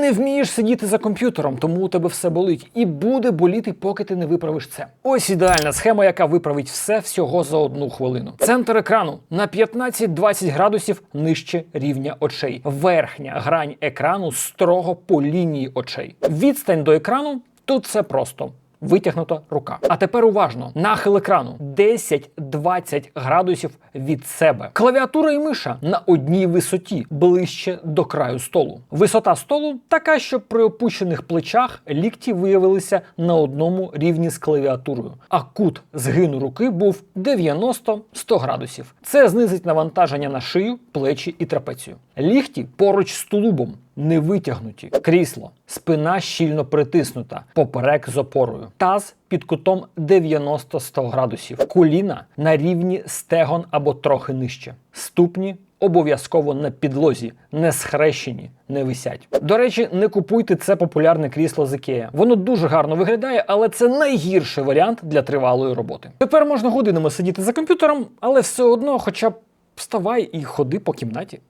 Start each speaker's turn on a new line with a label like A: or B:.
A: не вмієш сидіти за комп'ютером, тому у тебе все болить і буде боліти, поки ти не виправиш це. Ось ідеальна схема, яка виправить все всього за одну хвилину. Центр екрану на 15-20 градусів нижче рівня очей. Верхня грань екрану строго по лінії очей. Відстань до екрану тут все просто. Витягнута рука. А тепер уважно: нахил екрану 10-20 градусів від себе. Клавіатура і миша на одній висоті, ближче до краю столу. Висота столу така, що при опущених плечах лікті виявилися на одному рівні з клавіатурою, а кут згину руки був 90-100 градусів. Це знизить навантаження на шию, плечі і трапецію. Лікті поруч з тулубом не витягнуті. Крісло, спина щільно притиснута, поперек з опорою. Таз під кутом 90-100 градусів. Коліна на рівні стегон або трохи нижче. Ступні обов'язково на підлозі, не схрещені, не висять. До речі, не купуйте це популярне крісло з IKEA. Воно дуже гарно виглядає, але це найгірший варіант для тривалої роботи. Тепер можна годинами сидіти за комп'ютером, але все одно, хоча б вставай і ходи по кімнаті.